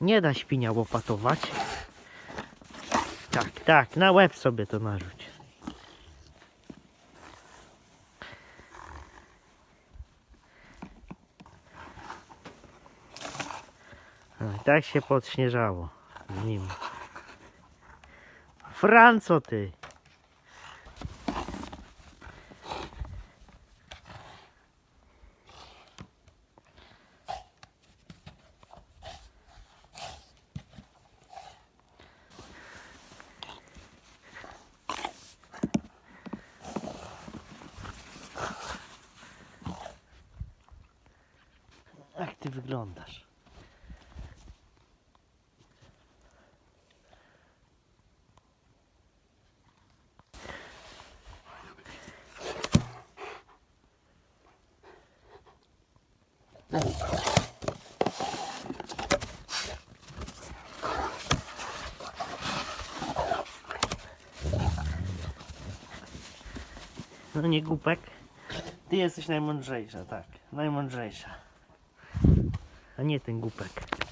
Nie da świnia łopatować. Tak, tak, na łeb sobie to narzuć. No tak się podśnieżało z nim. Franco ty! Jak ty wyglądasz? No nie głupek. Ty jesteś najmądrzejsza, tak. Najmądrzejsza. A nie ten głupek.